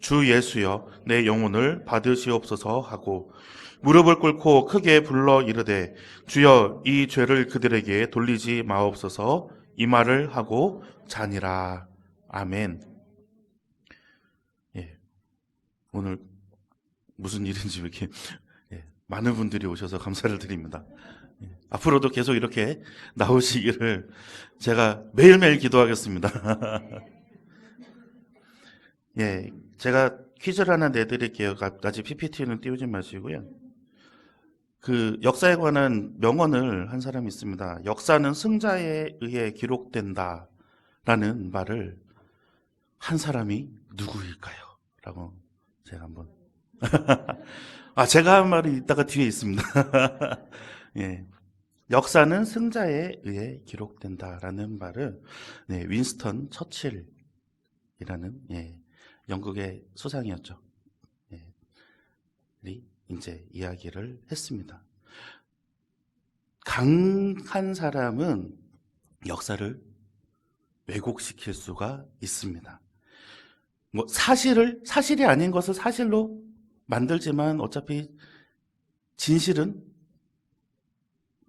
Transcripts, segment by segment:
주 예수여 내 영혼을 받으시옵소서 하고 무릎을 꿇고 크게 불러 이르되 주여 이 죄를 그들에게 돌리지 마옵소서 이 말을 하고 자니라 아멘. 예. 오늘 무슨 일인지 이렇게 예, 많은 분들이 오셔서 감사를 드립니다. 예, 앞으로도 계속 이렇게 나오시기를 제가 매일매일 기도하겠습니다. 예, 제가 퀴즈를 하나 내드릴게요. 아직 PPT는 띄우지 마시고요. 그 역사에 관한 명언을 한 사람이 있습니다. 역사는 승자에 의해 기록된다. 라는 말을 한 사람이 누구일까요? 라고 제가 한번. 아, 제가 한 말이 이따가 뒤에 있습니다. 예. 역사는 승자에 의해 기록된다라는 말을 네, 윈스턴 처칠이라는 예, 영국의 수상이었죠. 예, 이 이제 이야기를 했습니다. 강한 사람은 역사를 왜곡시킬 수가 있습니다. 뭐 사실을 사실이 아닌 것을 사실로 만들지만 어차피 진실은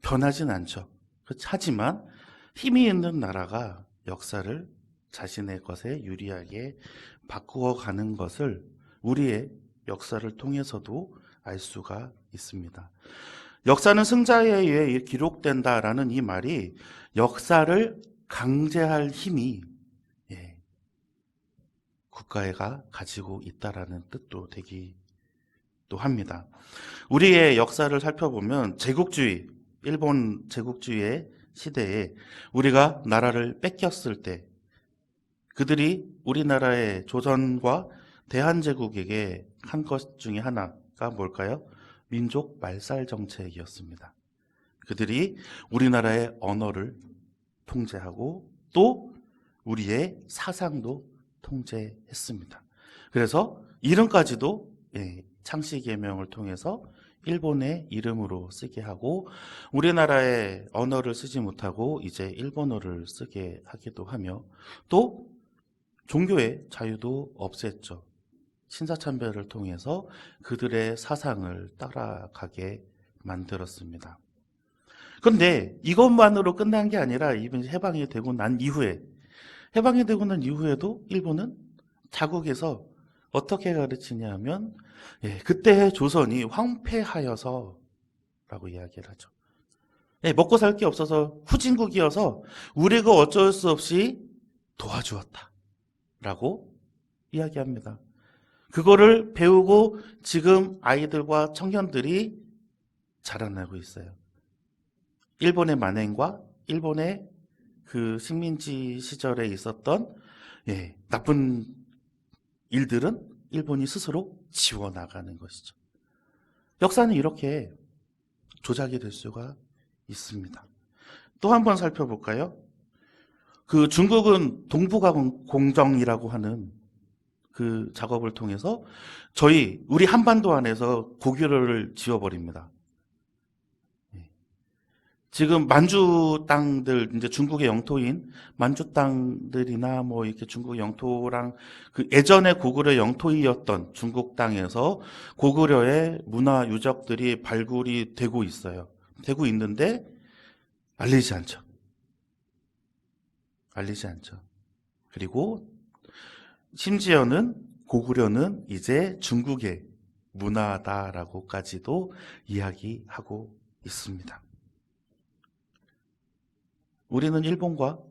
변하진 않죠. 하지만 힘이 있는 나라가 역사를 자신의 것에 유리하게 바꾸어 가는 것을 우리의 역사를 통해서도 알 수가 있습니다. 역사는 승자에 의해 기록된다라는 이 말이 역사를 강제할 힘이 예, 국가가 가지고 있다라는 뜻도 되기도 합니다. 우리의 역사를 살펴보면 제국주의, 일본 제국주의의 시대에 우리가 나라를 뺏겼을 때 그들이 우리나라의 조선과 대한제국에게 한 것 중에 하나가 뭘까요? 민족 말살 정책이었습니다. 그들이 우리나라의 언어를 통제하고 또 우리의 사상도 통제했습니다. 그래서 이름까지도 예, 창씨개명을 통해서 일본의 이름으로 쓰게 하고 우리나라의 언어를 쓰지 못하고 이제 일본어를 쓰게 하기도 하며 또 종교의 자유도 없앴죠. 신사참배를 통해서 그들의 사상을 따라가게 만들었습니다. 근데 이것만으로 끝난 게 아니라 이번 해방이 되고 난 이후에 해방이 되고 난 이후에도 일본은 자국에서 어떻게 가르치냐 하면 예, 그때의 조선이 황폐하여서 라고 이야기를 하죠. 예, 먹고 살 게 없어서 후진국이어서 우리가 어쩔 수 없이 도와주었다. 라고 이야기합니다. 그거를 배우고 지금 아이들과 청년들이 자라나고 있어요. 일본의 만행과 일본의 그 식민지 시절에 있었던 예, 나쁜 일들은 일본이 스스로 지워나가는 것이죠. 역사는 이렇게 조작이 될 수가 있습니다. 또 한 번 살펴볼까요? 그 중국은 동북아 공정이라고 하는 그 작업을 통해서 저희 우리 한반도 안에서 고구려를 지워버립니다. 지금 만주 땅들 이제 중국의 영토인 만주 땅들이나 뭐 이렇게 중국 영토랑 그 예전에 고구려 영토이었던 중국 땅에서 고구려의 문화 유적들이 발굴이 되고 있어요. 되고 있는데 알리지 않죠. 알리지 않죠. 그리고 심지어는 고구려는 이제 중국의 문화다라고까지도 이야기하고 있습니다. 우리는 일본과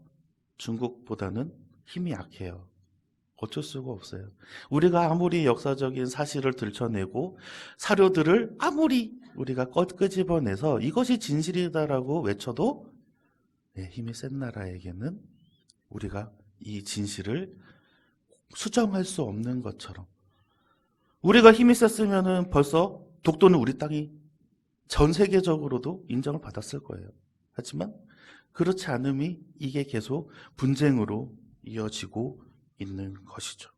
중국보다는 힘이 약해요. 어쩔 수가 없어요. 우리가 아무리 역사적인 사실을 들춰내고 사료들을 아무리 우리가 끄집어내서 이것이 진실이다라고 외쳐도 네, 힘이 센 나라에게는 우리가 이 진실을 수정할 수 없는 것처럼 우리가 힘이 셌으면은 벌써 독도는 우리 땅이 전 세계적으로도 인정을 받았을 거예요. 하지만 그렇지 않음이 이게 계속 분쟁으로 이어지고 있는 것이죠.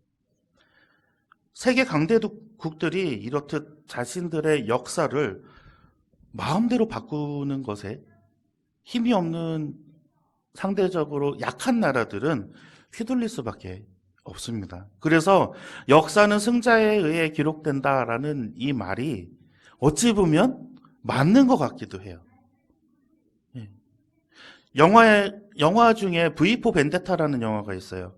세계 강대국들이 이렇듯 자신들의 역사를 마음대로 바꾸는 것에 힘이 없는 상대적으로 약한 나라들은 휘둘릴 수밖에 없습니다. 그래서 역사는 승자에 의해 기록된다라는 이 말이 어찌 보면 맞는 것 같기도 해요. 예. 영화에, 영화 중에 V4 벤데타라는 영화가 있어요.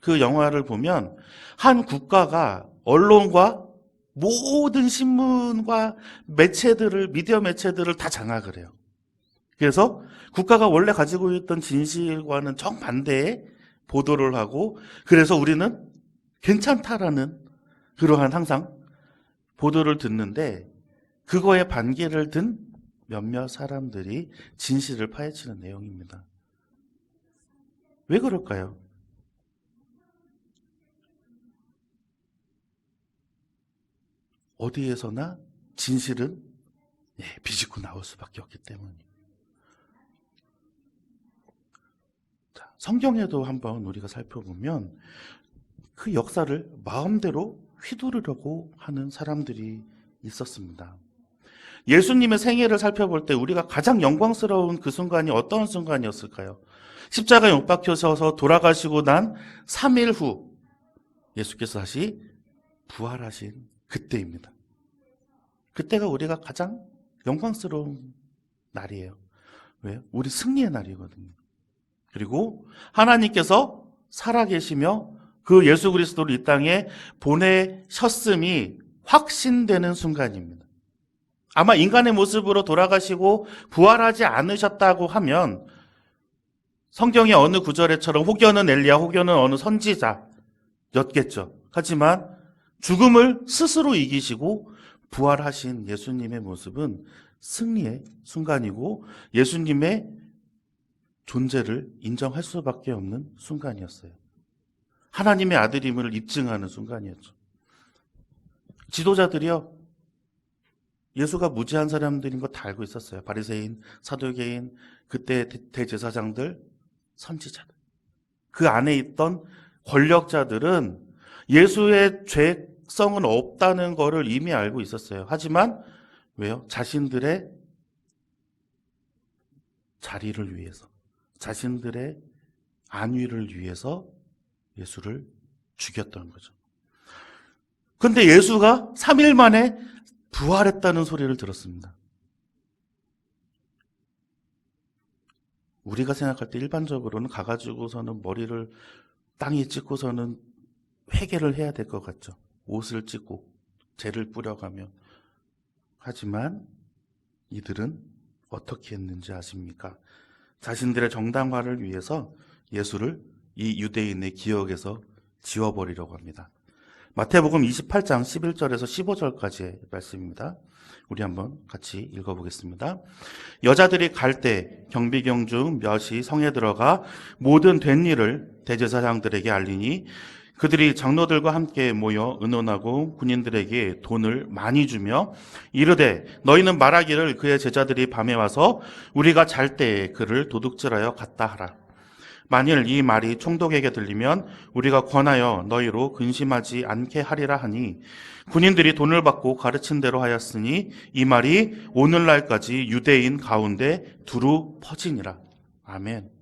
그 영화를 보면 한 국가가 언론과 모든 신문과 매체들을, 미디어 매체들을 다 장악을 해요. 그래서 국가가 원래 가지고 있던 진실과는 정반대의 보도를 하고 그래서 우리는 괜찮다라는 그러한 항상 보도를 듣는데 그거에 반기를 든 몇몇 사람들이 진실을 파헤치는 내용입니다. 왜 그럴까요? 어디에서나 진실은 예, 비집고 나올 수밖에 없기 때문이에요. 성경에도 한번 우리가 살펴보면 그 역사를 마음대로 휘두르려고 하는 사람들이 있었습니다. 예수님의 생애를 살펴볼 때 우리가 가장 영광스러운 그 순간이 어떤 순간이었을까요? 십자가에 못 박혀서 돌아가시고 난 3일 후 예수께서 다시 부활하신 그때입니다. 그때가 우리가 가장 영광스러운 날이에요. 왜요? 우리 승리의 날이거든요. 그리고 하나님께서 살아계시며 그 예수 그리스도를 이 땅에 보내셨음이 확신되는 순간입니다. 아마 인간의 모습으로 돌아가시고 부활하지 않으셨다고 하면 성경의 어느 구절에처럼 혹여는 엘리야 혹여는 어느 선지자였겠죠. 하지만 죽음을 스스로 이기시고 부활하신 예수님의 모습은 승리의 순간이고 예수님의 존재를 인정할 수밖에 없는 순간이었어요. 하나님의 아들임을 입증하는 순간이었죠. 지도자들이요. 예수가 무지한 사람들인 거 다 알고 있었어요. 바리새인, 사도개인, 그때 대제사장들, 선지자들. 그 안에 있던 권력자들은 예수의 죄성은 없다는 것을 이미 알고 있었어요. 하지만 왜요? 자신들의 자리를 위해서, 자신들의 안위를 위해서 예수를 죽였던 거죠. 근데 예수가 3일 만에 부활했다는 소리를 들었습니다. 우리가 생각할 때 일반적으로는 가가지고서는 머리를 땅에 찍고서는 회개를 해야 될 것 같죠. 옷을 찢고 재를 뿌려가며. 하지만 이들은 어떻게 했는지 아십니까? 자신들의 정당화를 위해서 예수를 이 유대인의 기억에서 지워버리려고 합니다. 마태복음 28장 11절에서 15절까지의 말씀입니다. 우리 한번 같이 읽어보겠습니다. 여자들이 갈 때 경비경 중 몇이 성에 들어가 모든 된 일을 대제사장들에게 알리니 그들이 장로들과 함께 모여 의논하고 군인들에게 돈을 많이 주며 이르되 너희는 말하기를 그의 제자들이 밤에 와서 우리가 잘 때에 그를 도둑질하여 갔다 하라. 만일 이 말이 총독에게 들리면 우리가 권하여 너희로 근심하지 않게 하리라 하니 군인들이 돈을 받고 가르친 대로 하였으니 이 말이 오늘날까지 유대인 가운데 두루 퍼지니라. 아멘.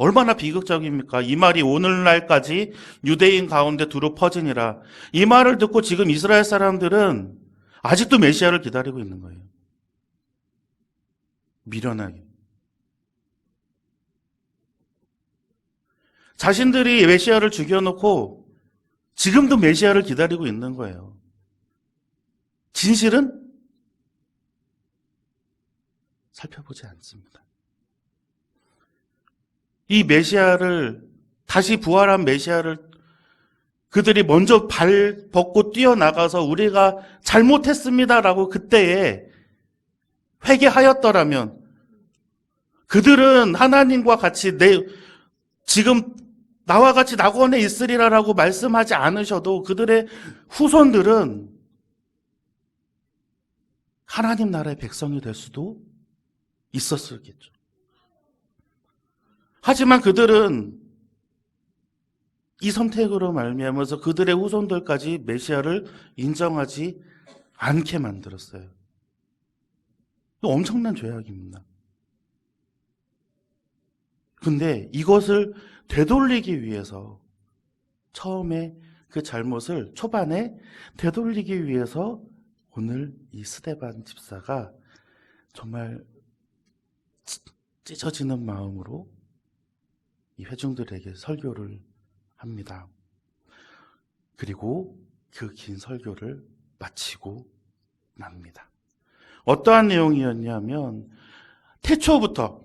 얼마나 비극적입니까? 이 말이 오늘날까지 유대인 가운데 두루 퍼지니라. 이 말을 듣고 지금 이스라엘 사람들은 아직도 메시아를 기다리고 있는 거예요. 미련하게. 자신들이 메시아를 죽여놓고 지금도 메시아를 기다리고 있는 거예요. 진실은 살펴보지 않습니다. 이 메시아를 다시 부활한 메시아를 그들이 먼저 발 벗고 뛰어나가서 우리가 잘못했습니다라고 그때에 회개하였더라면 그들은 하나님과 같이 내 지금 나와 같이 낙원에 있으리라라고 말씀하지 않으셔도 그들의 후손들은 하나님 나라의 백성이 될 수도 있었겠죠. 하지만 그들은 이 선택으로 말미암아서 그들의 후손들까지 메시아를 인정하지 않게 만들었어요. 엄청난 죄악입니다. 근데 이것을 되돌리기 위해서 처음에 그 잘못을 초반에 되돌리기 위해서 오늘 이 스데반 집사가 정말 찢- 찢어지는 마음으로 이 회중들에게 설교를 합니다. 그리고 그 긴 설교를 마치고 납니다. 어떠한 내용이었냐면 태초부터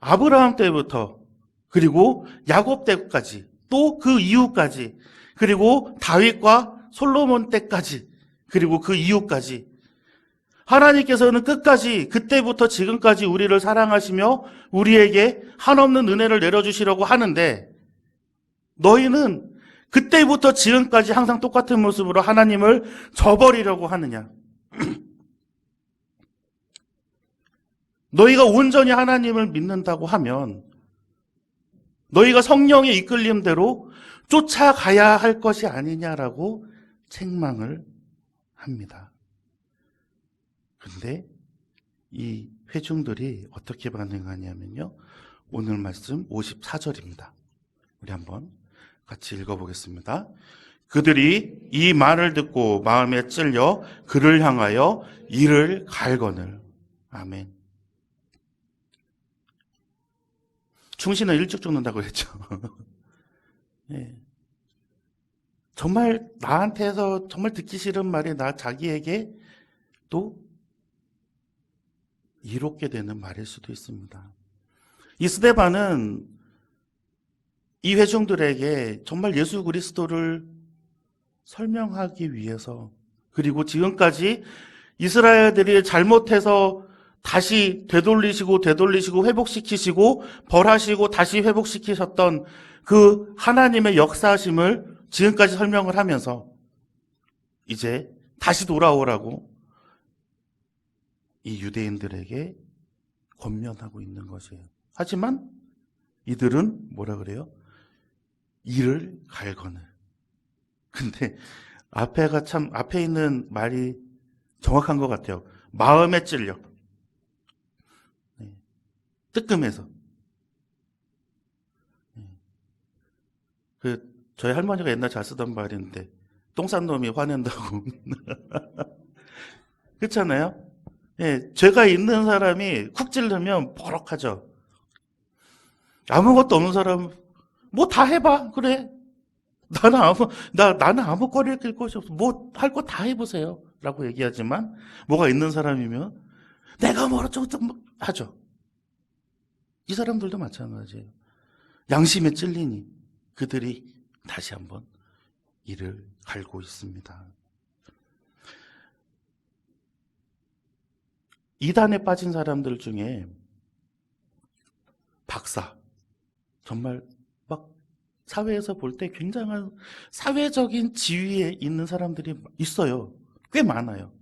아브라함 때부터 그리고 야곱 때까지 또 그 이후까지 그리고 다윗과 솔로몬 때까지 그리고 그 이후까지 하나님께서는 끝까지 그때부터 지금까지 우리를 사랑하시며 우리에게 한없는 은혜를 내려주시려고 하는데 너희는 그때부터 지금까지 항상 똑같은 모습으로 하나님을 저버리려고 하느냐? 너희가 온전히 하나님을 믿는다고 하면 너희가 성령의 이끌림대로 쫓아가야 할 것이 아니냐라고 책망을 합니다. 근데 이 회중들이 어떻게 반응하냐면요. 오늘 말씀 54절입니다. 우리 한번 같이 읽어보겠습니다. 그들이 이 말을 듣고 마음에 찔려 그를 향하여 이를 갈거늘. 아멘. 충신은 일찍 죽는다고 그랬죠. 예. 정말 나한테서 정말 듣기 싫은 말이 나 자기에게 또 이롭게 되는 말일 수도 있습니다. 이 스데반은 이 회중들에게 정말 예수 그리스도를 설명하기 위해서 그리고 지금까지 이스라엘들이 잘못해서 다시 되돌리시고 되돌리시고 회복시키시고 벌하시고 다시 회복시키셨던 그 하나님의 역사하심을 지금까지 설명을 하면서 이제 다시 돌아오라고 이 유대인들에게 권면하고 있는 것이에요. 하지만 이들은 뭐라 그래요? 이를 갈거늘. 근데 앞에가 참 앞에 있는 말이 정확한 것 같아요. 마음에 찔려. 네. 뜨끔해서. 네. 그 저희 할머니가 옛날 잘 쓰던 말인데 똥 싼 놈이 화낸다고. 그렇잖아요? 예, 죄가 있는 사람이 쿡 찔르면 버럭하죠. 아무것도 없는 사람, 뭐 다 해봐. 그래. 나는 아무, 나, 나는 아무 낄 것이 없어. 뭐 할 거 다 해보세요. 라고 얘기하지만, 뭐가 있는 사람이면, 내가 뭐 어쩌고 하죠. 이 사람들도 마찬가지예요. 양심에 찔리니 그들이 다시 한번 이를 갈고 있습니다. 이단에 빠진 사람들 중에 박사, 정말 막 사회에서 볼 때 굉장한 사회적인 지위에 있는 사람들이 있어요. 꽤 많아요.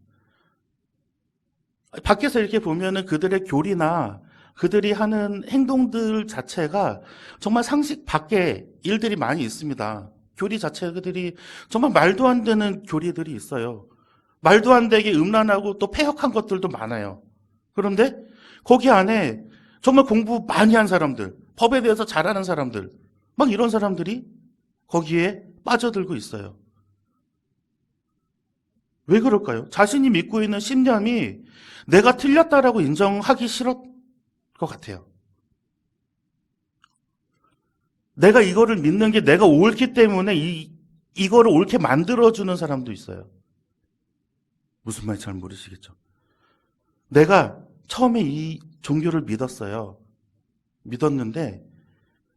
밖에서 이렇게 보면은 그들의 교리나 그들이 하는 행동들 자체가 정말 상식 밖의 일들이 많이 있습니다. 교리 자체 그들이 정말 말도 안 되는 교리들이 있어요. 말도 안 되게 음란하고 또 폐역한 것들도 많아요. 그런데 거기 안에 정말 공부 많이 한 사람들, 법에 대해서 잘하는 사람들, 막 이런 사람들이 거기에 빠져들고 있어요. 왜 그럴까요? 자신이 믿고 있는 신념이 내가 틀렸다라고 인정하기 싫을 것 같아요. 내가 이거를 믿는 게 내가 옳기 때문에 이, 이거를 옳게 만들어주는 사람도 있어요. 무슨 말인지 잘 모르시겠죠? 내가 처음에 이 종교를 믿었어요. 믿었는데,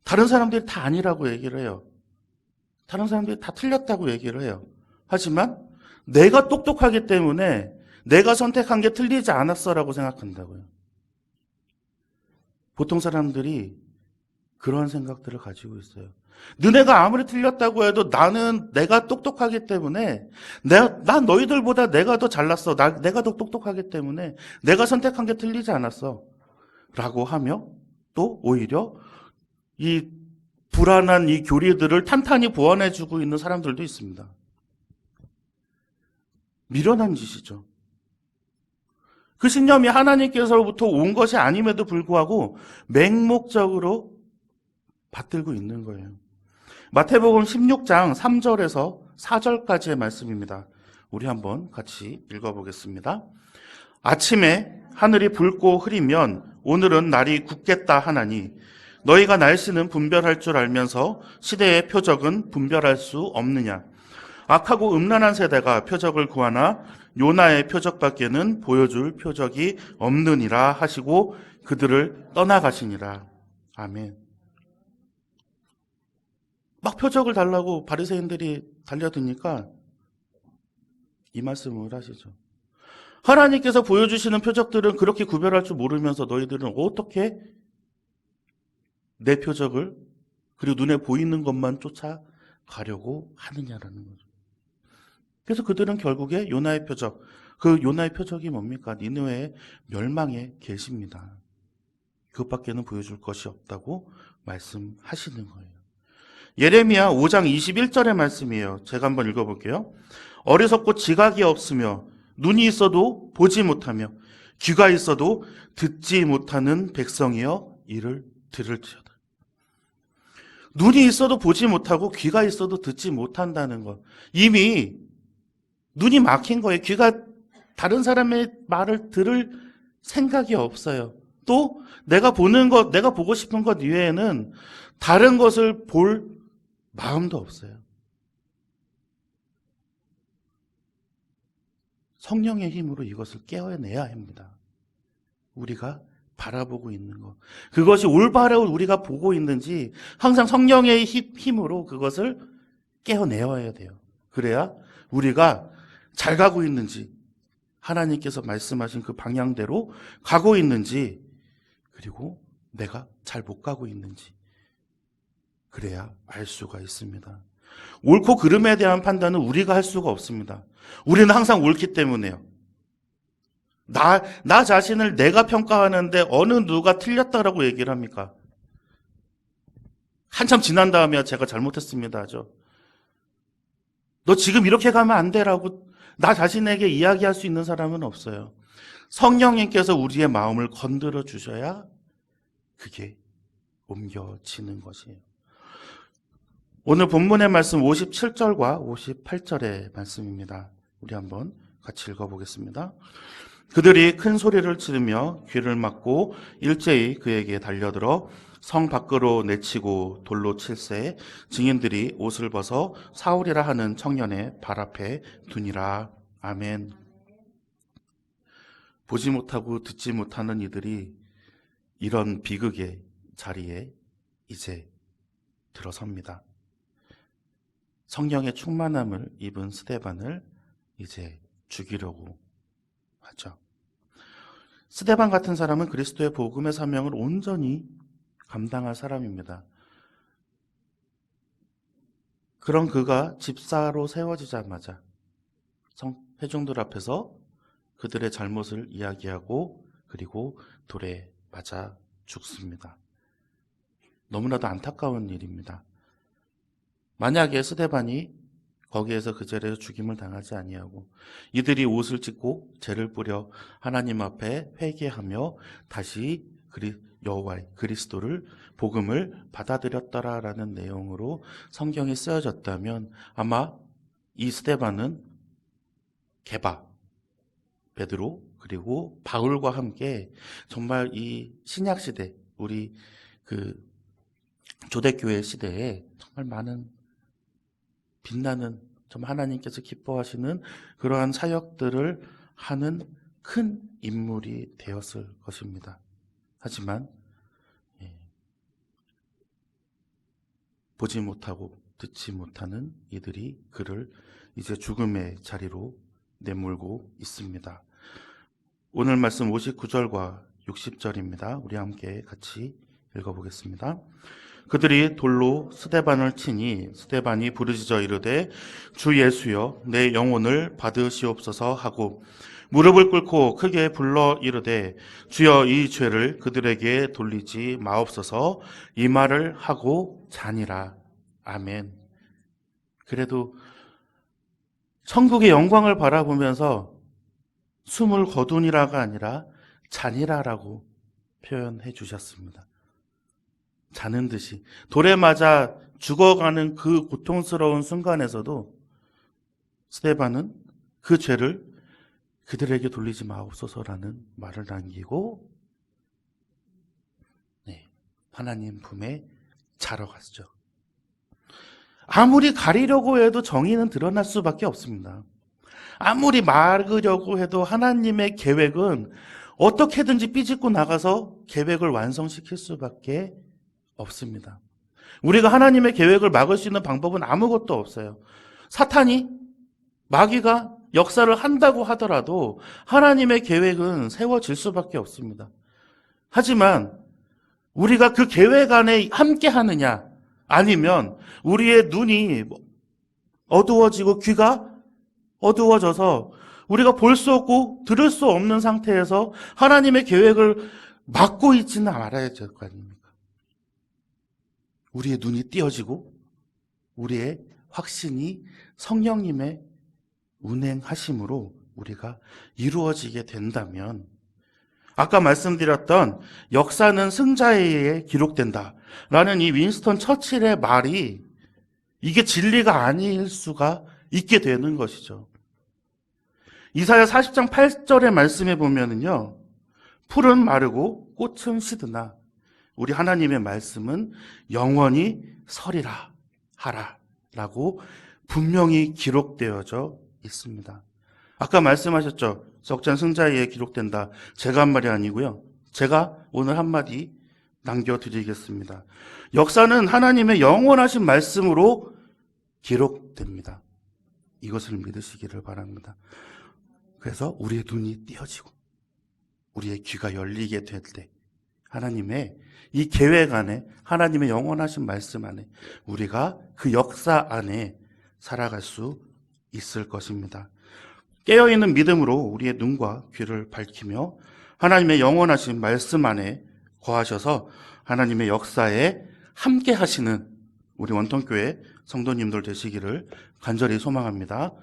다른 사람들이 다 아니라고 얘기를 해요. 다른 사람들이 다 틀렸다고 얘기를 해요. 하지만, 내가 똑똑하기 때문에 내가 선택한 게 틀리지 않았어라고 생각한다고요. 보통 사람들이 그런 생각들을 가지고 있어요. 너네가 아무리 틀렸다고 해도 나는 내가 똑똑하기 때문에 내가 난 너희들보다 내가 더 잘났어. 나, 내가 더 똑똑하기 때문에 내가 선택한 게 틀리지 않았어. 라고 하며 또 오히려 이 불안한 이 교리들을 탄탄히 보완해 주고 있는 사람들도 있습니다. 미련한 짓이죠. 그 신념이 하나님께서부터 온 것이 아님에도 불구하고 맹목적으로 받들고 있는 거예요. 마태복음 16장 3절에서 4절까지의 말씀입니다. 우리 한번 같이 읽어보겠습니다. 아침에 하늘이 붉고 흐리면 오늘은 날이 굳겠다 하나니 너희가 날씨는 분별할 줄 알면서 시대의 표적은 분별할 수 없느냐. 악하고 음란한 세대가 표적을 구하나 요나의 표적밖에는 보여줄 표적이 없느니라 하시고 그들을 떠나가시니라. 아멘. 막 표적을 달라고 바리새인들이 달려드니까 이 말씀을 하시죠. 하나님께서 보여주시는 표적들은 그렇게 구별할 줄 모르면서 너희들은 어떻게 내 표적을 그리고 눈에 보이는 것만 쫓아가려고 하느냐라는 거죠. 그래서 그들은 결국에 요나의 표적, 그 요나의 표적이 뭡니까? 니느웨의 멸망에 계십니다. 그것밖에는 보여줄 것이 없다고 말씀하시는 거예요. 예레미야 5장 21절의 말씀이에요. 제가 한번 읽어볼게요. 어리석고 지각이 없으며 눈이 있어도 보지 못하며 귀가 있어도 듣지 못하는 백성이여 이를 들을지어다. 눈이 있어도 보지 못하고 귀가 있어도 듣지 못한다는 것. 이미 눈이 막힌 거예요. 귀가 다른 사람의 말을 들을 생각이 없어요. 또 내가 보는 것, 내가 보고 싶은 것 이외에는 다른 것을 볼 마음도 없어요. 성령의 힘으로 이것을 깨어내야 합니다. 우리가 바라보고 있는 것. 그것이 올바로 우리가 보고 있는지 항상 성령의 힘으로 그것을 깨어내어야 돼요. 그래야 우리가 잘 가고 있는지 하나님께서 말씀하신 그 방향대로 가고 있는지 그리고 내가 잘 못 가고 있는지 그래야 알 수가 있습니다. 옳고 그름에 대한 판단은 우리가 할 수가 없습니다. 우리는 항상 옳기 때문에요. 나, 나 자신을 내가 평가하는데 어느 누가 틀렸다라고 얘기를 합니까? 한참 지난 다음에 제가 잘못했습니다 하죠. 너 지금 이렇게 가면 안 돼라고 나 자신에게 이야기할 수 있는 사람은 없어요. 성령님께서 우리의 마음을 건드려 주셔야 그게 옮겨지는 것이에요. 오늘 본문의 말씀 57절과 58절의 말씀입니다. 우리 한번 같이 읽어보겠습니다. 그들이 큰 소리를 지르며 귀를 막고 일제히 그에게 달려들어 성 밖으로 내치고 돌로 칠세 증인들이 옷을 벗어 사울이라 하는 청년의 발 앞에 두니라. 아멘. 보지 못하고 듣지 못하는 이들이 이런 비극의 자리에 이제 들어섭니다. 성령의 충만함을 입은 스데반을 이제 죽이려고 하죠. 스데반 같은 사람은 그리스도의 복음의 사명을 온전히 감당할 사람입니다. 그런 그가 집사로 세워지자마자 성 회중들 앞에서 그들의 잘못을 이야기하고 그리고 돌에 맞아 죽습니다. 너무나도 안타까운 일입니다. 만약에 스데반이 거기에서 그 자리에서 죽임을 당하지 아니하고 이들이 옷을 찢고 죄를 뿌려 하나님 앞에 회개하며 다시 그리 여호와의 그리스도를 복음을 받아들였더라라는 내용으로 성경이 쓰여졌다면 아마 이 스데반은 게바 베드로 그리고 바울과 함께 정말 이 신약 시대 우리 그 조대교회 시대에 정말 많은 빛나는 좀 하나님께서 기뻐하시는 그러한 사역들을 하는 큰 인물이 되었을 것입니다. 하지만 예, 보지 못하고 듣지 못하는 이들이 그를 이제 죽음의 자리로 내몰고 있습니다. 오늘 말씀 59절과 60절입니다. 우리 함께 같이 읽어보겠습니다. 그들이 돌로 스데반을 치니 스데반이 부르짖어 이르되 주 예수여 내 영혼을 받으시옵소서 하고 무릎을 꿇고 크게 불러 이르되 주여 이 죄를 그들에게 돌리지 마옵소서 이 말을 하고 자니라 아멘. 그래도 천국의 영광을 바라보면서 숨을 거두니라가 아니라 자니라라고 표현해 주셨습니다. 자는 듯이 돌에 맞아 죽어가는 그 고통스러운 순간에서도 스테반은 그 죄를 그들에게 돌리지 마옵소서라는 말을 남기고 네, 하나님 품에 자러 갔죠. 아무리 가리려고 해도 정의는 드러날 수밖에 없습니다. 아무리 막으려고 해도 하나님의 계획은 어떻게든지 삐짓고 나가서 계획을 완성시킬 수밖에 없습니다. 우리가 하나님의 계획을 막을 수 있는 방법은 아무것도 없어요. 사탄이 마귀가 역사를 한다고 하더라도 하나님의 계획은 세워질 수밖에 없습니다. 하지만 우리가 그 계획 안에 함께 하느냐 아니면 우리의 눈이 어두워지고 귀가 어두워져서 우리가 볼 수 없고 들을 수 없는 상태에서 하나님의 계획을 막고 있지는 말아야 될 거 아닙니까? 우리의 눈이 띄어지고 우리의 확신이 성령님의 운행하심으로 우리가 이루어지게 된다면 아까 말씀드렸던 역사는 승자에 의해 기록된다. 라는 이 윈스턴 처칠의 말이 이게 진리가 아닐 수가 있게 되는 것이죠. 이사야 40장 8절의 말씀에 보면은요. 풀은 마르고 꽃은 시드나 우리 하나님의 말씀은 영원히 서리라 하라 라고 분명히 기록되어져 있습니다. 아까 말씀하셨죠. 석잔 승자에 기록된다. 제가 한 말이 아니고요. 제가 오늘 한마디 남겨드리겠습니다. 역사는 하나님의 영원하신 말씀으로 기록됩니다. 이것을 믿으시기를 바랍니다. 그래서 우리의 눈이 띄어지고 우리의 귀가 열리게 될 때 하나님의 이 계획 안에 하나님의 영원하신 말씀 안에 우리가 그 역사 안에 살아갈 수 있을 것입니다. 깨어있는 믿음으로 우리의 눈과 귀를 밝히며 하나님의 영원하신 말씀 안에 거하셔서 하나님의 역사에 함께 하시는 우리 원통교회 성도님들 되시기를 간절히 소망합니다.